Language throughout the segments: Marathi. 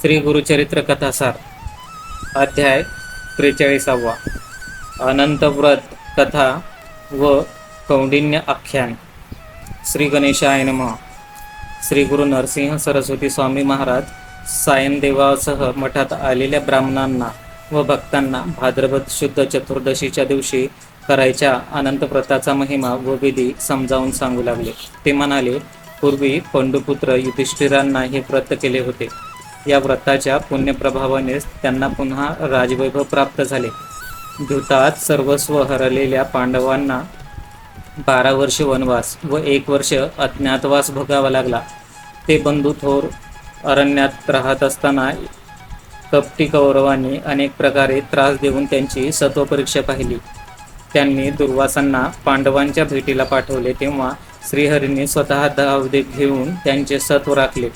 श्री गुरुचरित्र कथासार अध्याय त्रेचाळीसावा. अनंत व्रत कथा व कौंडिन्य आख्यान. श्री गणेशाय नमः. श्री गुरु नरसिंह सरस्वती स्वामी महाराज सायनदेवासह मठात आलेल्या ब्राह्मणांना व भक्तांना भाद्रपद शुद्ध चतुर्दशीच्या दिवशी करायच्या अनंत व्रताचा महिमा व विधी समजावून सांगू लागले. ते म्हणाले पूर्वी पंडुपुत्र युधिष्ठिरांना हे व्रत केले होते. या व्रताच्या पुण्यप्रभावानेच त्यांना पुन्हा राजवैभव प्राप्त झाले. द्युतात सर्वस्व हरलेल्या पांडवांना बारा वर्ष वनवास व एक वर्ष अज्ञातवास भोगावा लागला. ते बंधू थोर अरण्यात राहत असताना कपटी कौरवांनी अनेक प्रकारे त्रास देऊन त्यांची सत्वपरीक्षा पाहिली. त्यांनी दुर्वासांना पांडवांच्या भेटीला पाठवले तेव्हा श्रीहरीने स्वतः धावदे घेऊन त्यांचे सत्व राखले.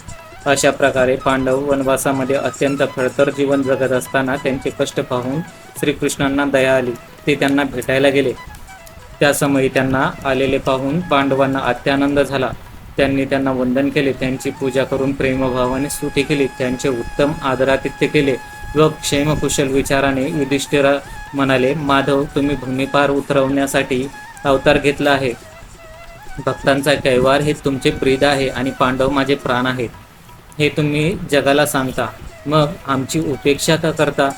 अशा प्रकारे पांडव वनवासामध्ये अत्यंत खडतर जीवन जगत असताना त्यांचे कष्ट पाहून श्रीकृष्णांना दया आली. ते त्यांना भेटायला गेले. त्यासमयी त्यांना आलेले पाहून पांडवांना अत्यानंद झाला. त्यांनी त्यांना वंदन केले. त्यांची पूजा करून प्रेमभावाने स्तुती केली. त्यांचे उत्तम आदरातिथ्य केले व क्षेमकुशल विचाराने युधिष्ठिरा म्हणाले माधव तुम्ही भूमिपार उतरवण्यासाठी अवतार घेतला आहे. भक्तांचा कैवार हे तुमचे प्रीद आहे आणि पांडव माझे प्राण आहेत. हे तुम्ही जगाला सांगता. मग आमची उपेक्षा का करता?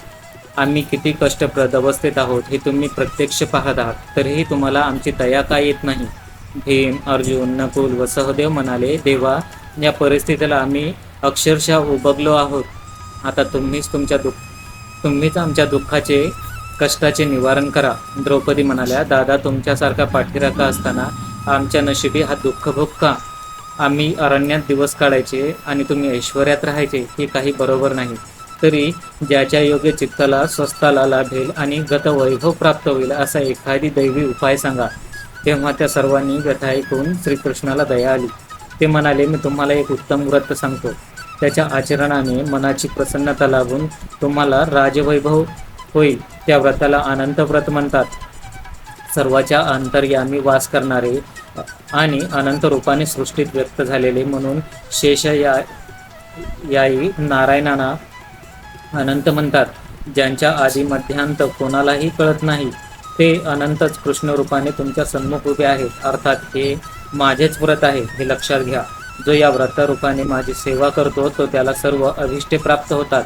आम्ही किती कष्टप्रद अवस्थेत आहोत हे तुम्ही प्रत्यक्ष पाहत आहात. तरीही तुम्हाला आमची दया का येत नाही? भीम अर्जुन नकुल व सहदेव म्हणाले देवा या परिस्थितीला आम्ही अक्षरशः उभगलो आहोत. आता तुम्हीच तुमच्या दुःख तुम्हीच आमच्या दुःखाचे कष्टाचे निवारण करा. द्रौपदी म्हणाल्या दादा तुमच्यासारखा पाठीराखा असताना आमच्या नशिबी हा दुःख भोग का? आम्ही अरण्यात दिवस काढायचे आणि तुम्ही ऐश्वर्यात राहायचे हे काही बरोबर नाही. तरी ज्याच्या योग्य चित्ताला स्वस्ताला लाभेल आणि गत वैभव प्राप्त होईल असा एखादी दैवी उपाय सांगा. तेव्हा त्या सर्वांनी व्यथा ऐकून श्रीकृष्णाला दया आली. ते म्हणाले मी तुम्हाला एक उत्तम व्रत सांगतो. त्याच्या आचरणाने मनाची प्रसन्नता लाभून तुम्हाला राजवैभव होईल. त्या व्रताला अनंत व्रत म्हणतात. सर्वाच्या अंतर्यामी वास करणारे आणि अनंत रूपाने सृष्टीत व्यक्त झालेले म्हणून शेष या याई नारायणाना अनंत म्हणतात ज्यांच्या आधी मध्यांत कोणालाही कळत नाही. ते अनंतच कृष्ण रूपाने तुमच्या सन्मुख उभे आहेत. अर्थात हे माझेच व्रत आहे हे लक्षात घ्या. जो या व्रतारूपाने माझी सेवा करतो तो त्याला सर्व अभिष्टे प्राप्त होतात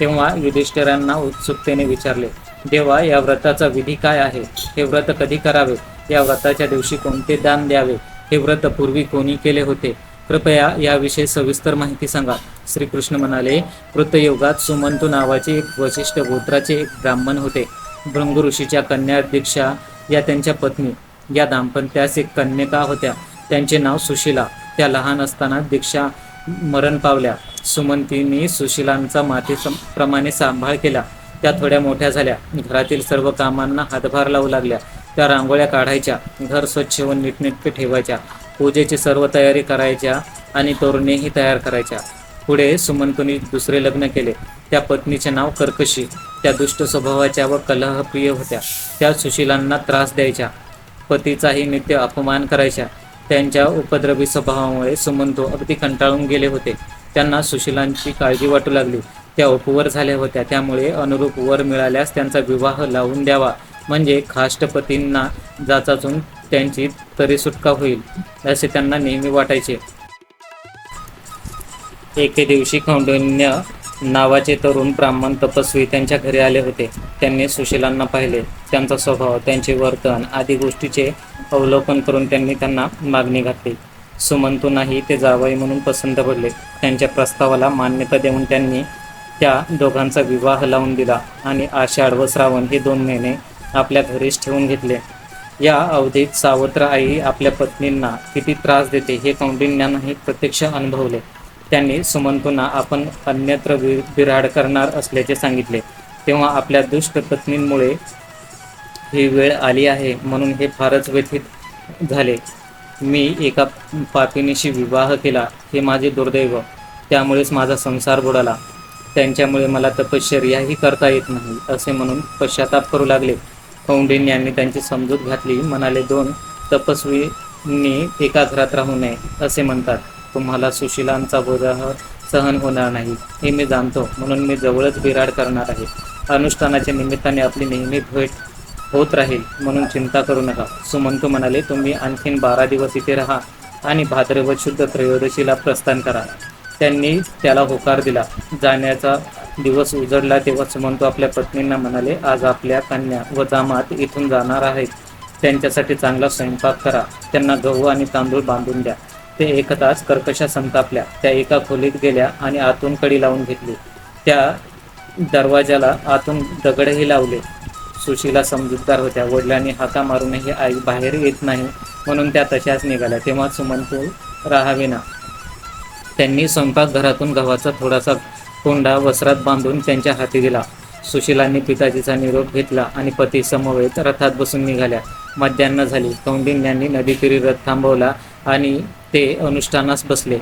तेव्हा युधिष्ठिरांना उत्सुकतेने विचारले देवा या व्रताचा विधी काय आहे? हे व्रत कधी करावे? या व्रताच्या दिवशी कोणते दान द्यावे हे व्रत पूर्वी कोणी केले होते? कृपया याविषयी सविस्तर माहिती सांगा. श्रीकृष्ण म्हणाले कृतयुगात सुमंतू नावाचे एक वशिष्ठ गोत्राचे एक ब्राह्मण होते. भृंग ऋषीच्या कन्या दीक्षा या त्यांच्या पत्नी. या दाम्पत्यास एक कन्यका होत्या. त्यांचे नाव सुशिला. त्या लहान असताना दीक्षा मरण पावल्या. सुमंतीने सुशिलांचा मातेप्रमाणे सांभाळ केला. त्या थोड्या मोठ्या झाल्या. घरातील सर्व कामांना हातभार लावू लागल्या. त्या रांगोळ्या काढायच्या घर स्वच्छ व नीटनेटके ठेवायच्या पूजेची सर्व तयारी करायच्या आणि तोरणेही तयार करायच्या. पुढे सुमंतुनी दुसरे लग्न केले त्या पत्नीचे नाव कर्कशी. त्या दुष्ट स्वभावाच्या व कलहप्रिय होत्या. त्या सुशीलांना त्रास द्यायच्या. पतीचाही नित्य अपमान करायच्या. त्यांच्या उपद्रवी स्वभावामुळे सुमंतू अगदी कंटाळून गेले होते. त्यांना सुशीलांची काळजी वाटू लागली. त्या उपवर झाल्या होत्या. त्यामुळे अनुरूप वर मिळाल्यास त्यांचा विवाह लावून द्यावा. म्हणजे खाष्टपतींना जाचाचून त्यांची तरी सुटका होईल असे त्यांना नेहमी वाटायचे. एके दिवशी कौंडिन्य नावाचे तरुण ब्राह्मण तपस्वी त्यांच्या घरी आले होते. त्यांनी सुशीलांना पाहिले. त्यांचा स्वभाव त्यांचे वर्तन आदी गोष्टीचे अवलोकन करून त्यांनी त्यांना मागणी घातली. सुमंतूंनाही ते जावई म्हणून पसंत पडले. त्यांच्या प्रस्तावाला मान्यता देऊन त्यांनी त्या दोघांचा विवाह लावून दिला आणि आषाढ व श्रावण हे दोन महिने आपल्या घरीच ठेवून घेतले. या अवधीत सावत्र आई आपल्या पत्नींना किती त्रास देते हे कौंडिन्यानंही प्रत्यक्ष अनुभवले. त्यांनी सुमंतूंना आपण अन्यत्र वि बिराड करणार असल्याचे सांगितले. तेव्हा आपल्या दुष्ट पत्नींमुळे ही वेळ आली आहे म्हणून हे फारच व्यथित झाले. मी एका पापिनीशी विवाह केला. हे माझे दुर्दैव. त्यामुळेच माझा संसार बुडाला. त्यांच्यामुळे मला तपश्चर्याही करता येत नाही असे म्हणून पश्चाताप करू लागले. कौंडिन्य यांनी त्यांची समजूत घातली. म्हणाले दोन तपस्वींनी एका घरात राहू नये असे म्हणतात. तुम्हाला सुशिलांचा विवाह सहन होणार नाही. हे मी जाणतो. म्हणून मी जवळच बिराड करणार आहे. अनुष्ठानाच्या निमित्ताने आपली नेहमी भेट होत राहील म्हणून चिंता करू नका. सुमंतू म्हणाले तुम्ही आणखीन बारा दिवस इथे राहा आणि भाद्रपद शुद्ध त्रयोदशीला प्रस्थान करा. त्यांनी त्याला होकार दिला. जाण्याचा दिवस उजडला तेव्हा सुमंतू आपल्या पत्नींना म्हणाले आज आपल्या कन्या व जामात इथून जाणार आहेत. त्यांच्यासाठी चांगला स्वयंपाक करा. त्यांना गहू आणि तांदूळ बांधून द्या. ते एक तास कर्कशा संतापल्या. त्या एका खोलीत गेल्या आणि आतून कडी लावून घेतली. त्या दरवाजाला आतून दगडही लावले. सुशीला समजूतदार होत्या. वडिलांनी हाका मारूनही आई बाहेर येत नाही. म्हणून त्या तशाच निघाल्या. तेव्हा सुमंतू राहावेना. त्यांनी स्वयंपाकघरातून गव्हाचा थोडासा कोंडा वस्त्रात बांधून त्यांच्या हाती दिला. सुशीलांनी पिताजीचा निरोप घेतला आणि पती समवेत रथात बसून निघाल्या. मध्यान्ह झाली. कौंडिन्यांनी नदीतीरी रथ थांबवला आणि ते अनुष्ठानास बसले.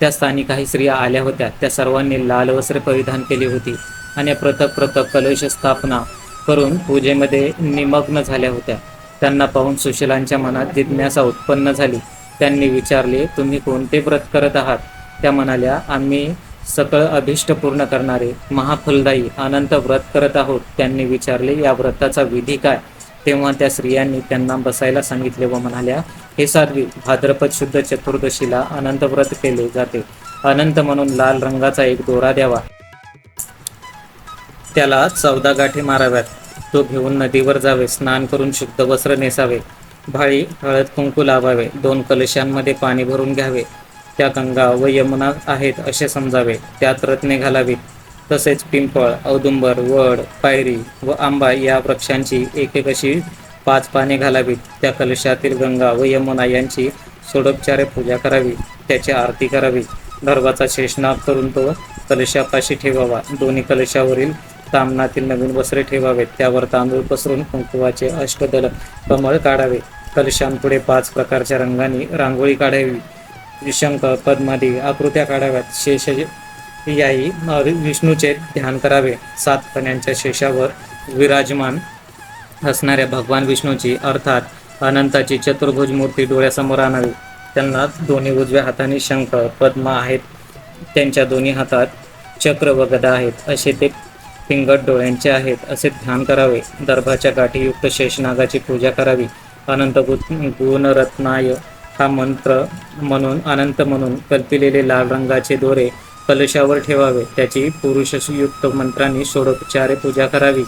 त्या स्थानी काही स्त्रिया आल्या होत्या. त्या सर्वांनी लाल वस्त्र परिधान केली होती आणि पृथक पृथक कलश स्थापना करून पूजेमध्ये निमग्न झाल्या होत्या. त्यांना पाहून सुशीलांच्या मनात जिज्ञासा उत्पन्न झाली. त्यांनी विचारले तुम्ही कोणते व्रत करत आहात? त्या म्हणाल्या आम्ही सकळ अभिष्ट पूर्ण करणारे महाफलदायी अनंत व्रत करत आहोत. त्यांनी विचारले या व्रताचा विधी काय? तेव्हा त्या स्त्रियांनी त्यांना बसायला सांगितले व म्हणाल्या हे साध्वी भाद्रपद शुद्ध चतुर्दशीला अनंत व्रत केले जाते. अनंत म्हणून लाल रंगाचा एक दोरा द्यावा. त्याला चौदा गाठी माराव्यात. तो घेऊन नदीवर जावे स्नान करून शुद्ध वस्त्र नेसावे. भाळी हळद कुंकू लावावे. दोन कलशांमध्ये पाणी भरून घ्यावे. त्या गंगा व यमुना आहेत असे समजावे. त्यात रत्ने घालावीत. तसेच पिंपळ औदुंबर वड पायरी व आंबा या वृक्षांची एक एक अशी पाच पाने घालावीत. त्या कलशातील गंगा व यमुना यांची सोडोपचारे पूजा करावी. त्याची आरती करावी. गर्भाचा शेषनाग करून तो कलशापाशी ठेवावा. दोन्ही कलशावरील तामनातील नवीन वस्त्रे ठेवावेत. त्यावर तांदूळ पसरून कुंकुवाचे अष्टदल कमळ काढावे. कलशांपुढे पाच प्रकारच्या रंगांनी रांगोळी काढावी. शंख पद्मादी आकृत्या काढाव्यात. शेष याही विष्णूचे ध्यान करावे. सात कन्यांच्या शेषावर विराजमान असणाऱ्या भगवान विष्णूची अर्थात अनंताची चतुर्भुज मूर्ती डोळ्यासमोर आणावी. त्यांना दोन्ही उजव्या हाताने शंख पद्मा आहेत. त्यांच्या दोन्ही हातात चक्र व गदा आहेत. असे ते पिंगट डोळ्यांचे आहेत. असे ध्यान करावे. दर्भाच्या गाठीयुक्त शेषनागाची पूजा करावी. अनंत गुणरत्नाय हा मंत्र म्हणून अनंत म्हणून कल्पिलेले लाल रंगाचे दोरे कलशावर ठेवावे. त्याची पुरुषयुक्त मंत्रांनी षोडोपचारे पूजा करावी.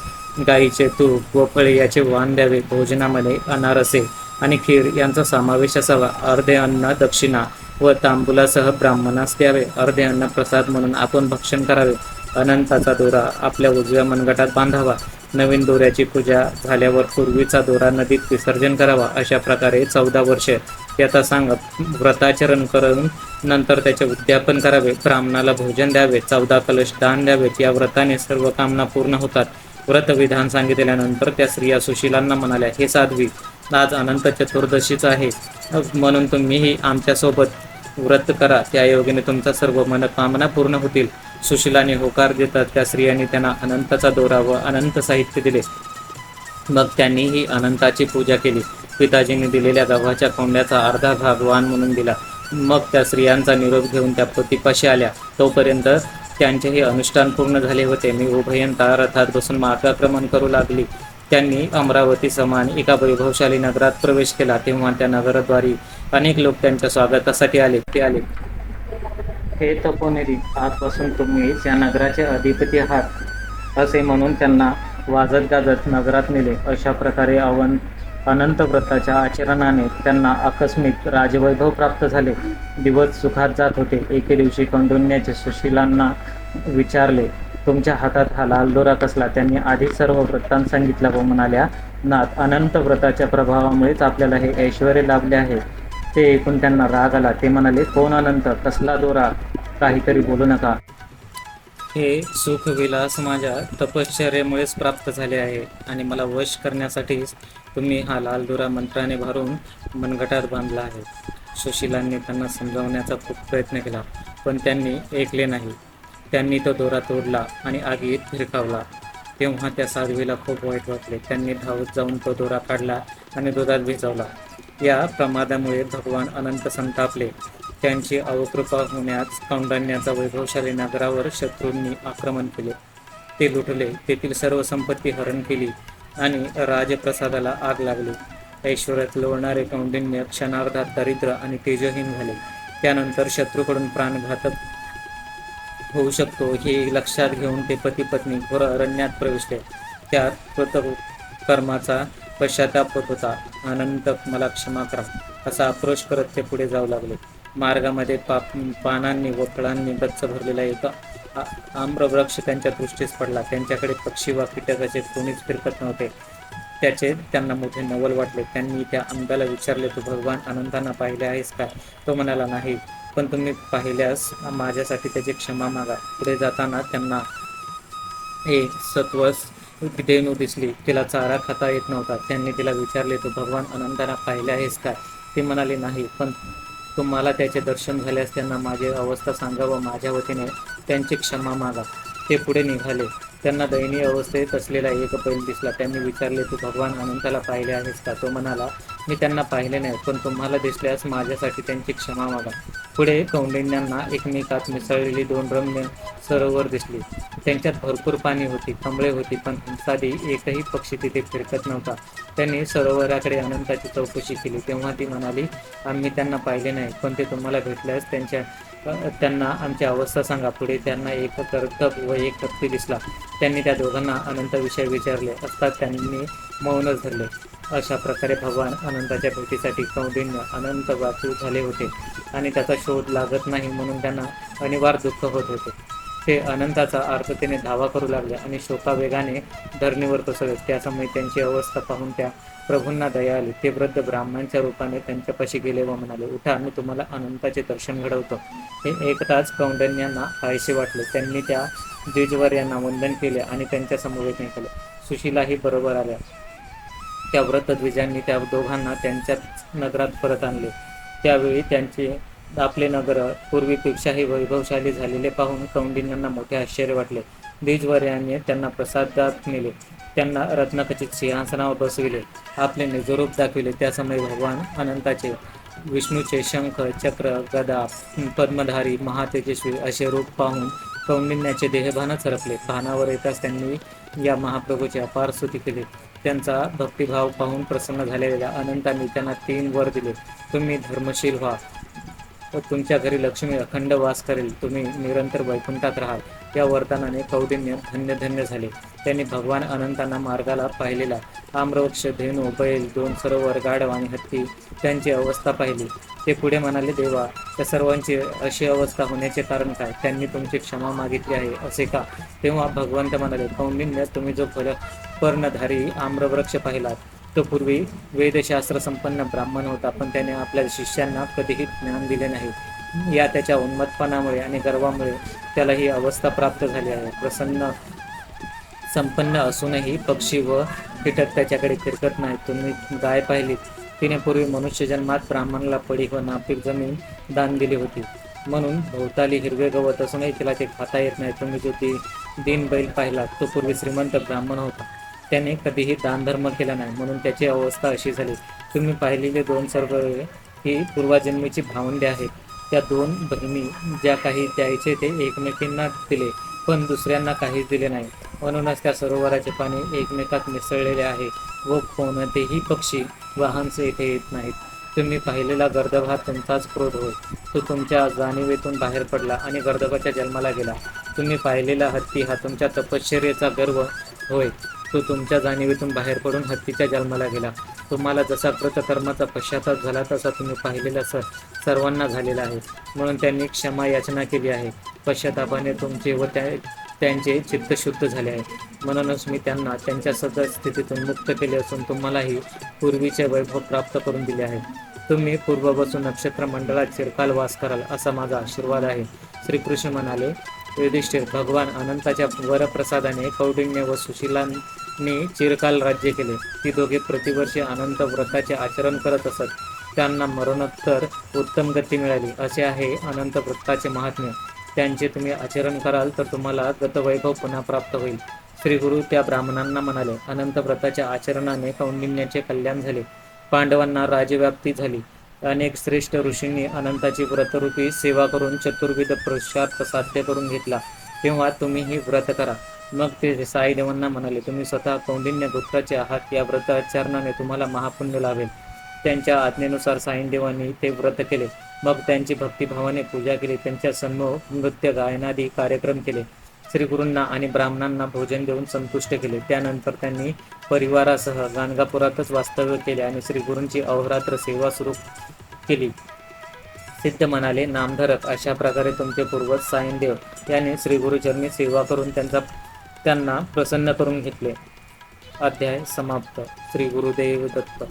गाईचे तूप व फळे याचे वाण द्यावे. भोजनामध्ये अनारसे आणि खीर यांचा समावेश असावा. अर्धे अन्न दक्षिणा व तांबुलासह ब्राह्मणास द्यावे. अर्धे अन्न प्रसाद म्हणून आपण भक्षण करावे. अनंताचा दोरा आपल्या उजव्या मनगटात बांधावा. नवीन दोऱ्याची पूजा झाल्यावर पूर्वीचा दोरा नदीत विसर्जन करावा. अशा प्रकारे चौदा वर्षे त्याचा सांगत व्रताचरण करून नंतर त्याचे उद्यापन करावे. ब्राह्मणाला भोजन द्यावे चौदा कलश दान द्यावेत या व्रताने सर्व कामना पूर्ण होतात. व्रतविधान सांगितल्यानंतर त्या स्त्रिया सुशिलांना म्हणाल्या हे साध्वी आज अनंत चतुर्दशीच आहे. म्हणून तुम्हीही आमच्यासोबत व्रत करा. त्या योगीने तुमचा सर्व मनकामना पूर्ण होतील. सुशिलाने होकार देतात. त्या स्त्रियांनी त्यांना अनंताचा दोरा व अनंत साहित्य दिले. मग त्यांनीही अनंताची पूजा केली. पिताजींनी दिलेल्या गव्हाच्या कोंड्याचा अर्धा भाग वाण म्हणून दिला. मग त्या स्त्रियांचा निरोप घेऊन त्या पतीपाशी आल्या. तोपर्यंत त्यांचेही अनुष्ठान पूर्ण झाले होते. मी उभयंता रथात बसून मार्गाक्रमण करू लागली. त्यांनी अमरावती समान एका वैभवशाली नगरात प्रवेश केला. तेव्हा त्या नगरद्वारी अनेक लोक त्यांच्या स्वागतासाठी आले. ते आले. हे तपोनेरी आजपासून तुम्ही या नगराचे अधिपती आहात असे म्हणून त्यांना वाजत गाजत नगरात नेले. अशा प्रकारे अवन अनंत व्रताच्या आचरणाने त्यांना आकस्मिक राजवैभव प्राप्त झाले. दिवस सुखात जात होते. एके दिवशी कंडोन्याचे सुशीलांना विचारले तुमच्या हातात हा लाल दोरा कसला? त्यांनी आधीच सर्व व्रतांत सांगितला व म्हणाल्या नाथ अनंत व्रताच्या प्रभावामुळेच आपल्याला हे ऐश्वर लाभले आहे. ते ऐकून त्यांना राग आला. ते म्हणाले कोण अनंत? कसला दोरा? काहीतरी बोलू नका. हे सुखविलास माझ्या तपश्चर्यामुळेच प्राप्त झाले आहे आणि मला वश करण्यासाठीच तुम्ही हा लाल दोरा मंत्राने भरून मनगटात बांधला आहे. सुशिलांनी त्यांना समजावण्याचा खूप प्रयत्न केला पण त्यांनी ऐकले नाही. त्यांनी तो दोरा तोडला आणि आगीत फिरकावला तेव्हा त्या साध्वीला खूप वाईट वाटले. त्यांनी धावत जाऊन तो दोरा काढला आणि दुधात भिजवला. या प्रमादामुळे भगवान अनंत संतापले. त्यांची अवकृपा होण्यास कौंडण्याचा वैभवशाली नगरावर शत्रूंनी आक्रमण केले. ते लुटले. तेथील सर्व संपत्ती हरण केली. आणि राजप्रसादाला आग लागली. ऐश्वर्यात लोळणारे कौंडिन्य क्षणार्धात दरिद्र आणि तेजहीन झाले. त्यानंतर शत्रूकडून प्राणघातक होऊ शकतो हे लक्षात घेऊन ते पती पत्नी घोर अरण्यात प्रवेशले त्यात कृत कर्माचा पश्चाताप होत होता. अनंत मला क्षमा करा. असा आक्रोश करत ते पुढे जाऊ लागले. मार्गामध्ये पाप पानांनी व फळांनी गच्च भरलेला एक आ- आम्रवृक्ष त्यांच्या दृष्टीस पडला. त्यांच्याकडे पक्षी वा कीटकाचे कोणीच फिरकत नव्हते. त्याचे त्यांना मोठे नवल वाटले. त्यांनी त्या आंब्याला विचारले तू भगवान आनंदांना पाहिले आहेस का? तो म्हणाला नाही. पण तुम्ही पाहिल्यास माझ्यासाठी त्याची क्षमा मागा. पुढे जाताना त्यांना हे सत्वस देणू दिसली. तिला चारा खाता येत नव्हता. त्यांनी तिला विचारले तू भगवान आनंदांना पाहिले आहेस का? ती म्हणाली नाही. पण तुम्हाला त्याचे दर्शन झाल्यास त्यांना माझी अवस्था सांगा व माझ्या वतीने त्यांची क्षमा मागा. ते पुढे निघाले. त्यांना दयनीय अवस्थेत असलेला एक बैल दिसला. त्यांनी विचारले तू भगवान अनंताला पाहिले आहेस का? तो म्हणाला मी त्यांना पाहिले नाही पण तुम्हाला दिसल्यास माझ्यासाठी त्यांची क्षमा मागा. पुढे कौंडिन्यांना एकमेकात मिसळलेली दोन रम्य सरोवर दिसली. त्यांच्यात भरपूर पाणी होती कमळे होती पण साधी एकही पक्षी तिथे फिरकत नव्हता. त्यांनी सरोवराकडे अनंताची चौकशी केली. तेव्हा ती म्हणाली आम्ही त्यांना पाहिले नाही पण ते तुम्हाला भेटल्यास त्यांच्या त्यांना आमची अवस्था सांगा. पुढे त्यांना एक कर्तब व एक हत्ती दिसला. त्यांनी त्या दोघांना अनंताविषयी विचारले. असता त्यांनी मौनच धरले. अशा प्रकारे भगवान अनंताच्या भेटीसाठी कौंडिन्य अनंत व्याकुळ झाले होते. आणि त्याचा शोध लागत नाही म्हणून त्यांना अनिवार्य दुःख होत होते. ते अनंताचा आर्ततेने धावा करू लागले आणि शोकावेगाने धरणीवर कोसळले त्यासमयी त्यांची अवस्था पाहून त्या प्रभूंना दया आली. ते वृद्ध ब्राह्मणांच्या रूपाने त्यांच्यापाशी गेले व म्हणाले उठा मी तुम्हाला अनंताचे दर्शन घडवतो. हे एकटाच कौंडन्यांना काहीसे वाटले. त्यांनी त्या द्विजवर यांना वंदन केले आणि त्यांच्या समवेत निघाले. सुशीलाही बरोबर आल्या. त्या व्रत द्विजांनी त्या दोघांना त्यांच्याच नगरात परत आणले. त्यावेळी त्यांचे आपले नगर पूर्वीपेक्षाही वैभवशाली झालेले पाहून कौंडिन्यांना मोठे आश्चर्य वाटले. द्विजवर्याने त्यांना प्रसादात नेले. त्यांना रत्नखचित सिंहासनावर बसविले. आपले निजरूप दाखविले. त्यासमय भगवान अनंताचे विष्णूचे शंख चक्र गदा पद्मधारी महातेजस्वी असे रूप पाहून कौंडिन्याचे देहभानच हरपले भानावर येताच त्यांनी या महाप्रभूची अपार स्तुती केली. त्यांचा भक्तिभाव पाहून प्रसन्न झालेल्या अनंतांनी त्यांना तीन वर दिले. तुम्ही धर्मशील व्हा. व तुमच्या घरी लक्ष्मी अखंड वास करेल. तुम्ही निरंतर वैकुंठात राहाल. या वरदानाने कौदिन्य धन्य धन्य झाले. त्यांनी भगवान अनंतांना मार्गाला पाहिलेला. आम्रवृक्ष धेनू बैल दोन सरोवर गाढव आणि हत्ती त्यांची अवस्था पाहिली. ते पुढे म्हणाले देवा त्या सर्वांची अशी अवस्था होण्याचे कारण काय? त्यांनी तुमची क्षमा मागितली आहे असे का? तेव्हा भगवंत म्हणाले कौंडिन्य तुम्ही जो फल पर्णधारी आम्रवृक्ष पाहिलात. तो पूर्वी वेदशास्त्र संपन्न ब्राह्मण होता पण त्याने आपल्या शिष्यांना कधीही ज्ञान दिले नाही. या त्याच्या उन्मत्तपणामुळे आणि गर्वामुळे त्याला ही अवस्था प्राप्त झाली आहे. प्रसन्न संपन्न असूनही पक्षी व कीटक त्याच्याकडे फिरकत नाहीत. तुम्ही गाय पाहिलीत. तिने पूर्वी मनुष्य जन्मात ब्राह्मणाला पडी व नापीक जमीन दान दिली होती. म्हणून भोवताली हिरवे गवत असूनही तिला ते खाता येत नाही. तुम्ही जो ती दिन बैल पाहिला तो पूर्वी श्रीमंत ब्राह्मण होता. त्याने कधीही दानधर्म केला नाही. म्हणून त्याची अवस्था अशी झाली. तुम्ही पाहिलेले दोन सर्व ही पूर्वजन्मीची भावंडे आहेत. त्या दोन बहिणी ज्या काही द्यायचे ते एकमेकींना दिले पण दुसऱ्यांना काहीच दिले नाही. म्हणूनच त्या सरोवराचे पाणी एकमेकात मिसळलेले आहे व कोणतेही पक्षी वाहनसे येथे येत नाहीत. तुम्ही पाहिलेला गर्दभ हा तुमचाच क्रोध होय. तो तुमच्या जाणीवेतून बाहेर पडला आणि गर्दभाच्या जन्माला गेला. तुम्ही पाहिलेला हत्ती हा तुमच्या तपश्चर्याचा गर्व होय. तो तुमच्या जाणीवेतून बाहेर पडून हत्तीच्या जन्माला गेला. तुम्हाला जसा कृतकर्माचा पश्चाताप झाला तसा तुम्ही पाहिलेला स सर्वांना झालेला आहे. म्हणून त्यांनी क्षमा याचना केली आहे. पश्चातापाने तुमचे व त्या त्यांचे चित्त शुद्ध झाले आहे. म्हणूनच मी त्यांना त्यांच्या सदर स्थितीतून मुक्त केले असून तुम्हालाही पूर्वीचे वैभव प्राप्त करून दिले आहे. तुम्ही पूर्वपासून नक्षत्र मंडळात चिरकाल वास कराल असा माझा आशीर्वाद आहे. श्रीकृष्ण म्हणाले युधिष्ठिर भगवान अनंताच्या वरप्रसादाने कौंडिन्य व सुशीलांनी चिरकाल राज्य केले. ती दोघे प्रतिवर्षी अनंत व्रताचे आचरण करत असत. त्यांना मरणोत्तर उत्तम गती मिळाली. असे आहे अनंत व्रताचे महात्म्य. त्यांचे तुम्ही आचरण कराल तर तुम्हाला गतवैभव पुन्हा प्राप्त होईल. श्री गुरु त्या ब्राह्मणांना म्हणाले अनंत व्रताच्या आचरणाने कौंडिन्याचे कल्याण झाले. पांडवांना राजव्याप्ती झाली. अनेक श्रेष्ठ ऋषींनी अनंताची व्रतरूपी सेवा करून चतुर्विध पुरुषार्थ साध्य करून घेतला. तेव्हा तुम्ही ही व्रत करा. मग ते साईदेवांना म्हणाले तुम्ही स्वतः कौंडिन्य गुप्ताचे आहात या व्रताचरणाने तुम्हाला महापुण्य लाभेल. त्यांच्या आज्ञेनुसार साईदेवांनी ते व्रत केले. मग त्यांची भक्तिभावाने पूजा केली त्यांच्या सन्मुख नृत्य गायनादी कार्यक्रम केले. श्री गुरूंना आणि ब्राह्मणांना भोजन देऊन संतुष्ट केले. त्यानंतर त्यांनी परिवारासह गाणगापुरातच वास्तव्य केले आणि श्री गुरूंची अहोरात्र सेवा सुरू केली. सिद्ध म्हणाले नामधारक अशा प्रकारे तुमचे पूर्वज साईनदेव याने श्री गुरुचरणी सेवा करून त्यांचा त्यांना प्रसन्न करून घेतले. अध्याय समाप्त. श्री गुरुदेव दत्त.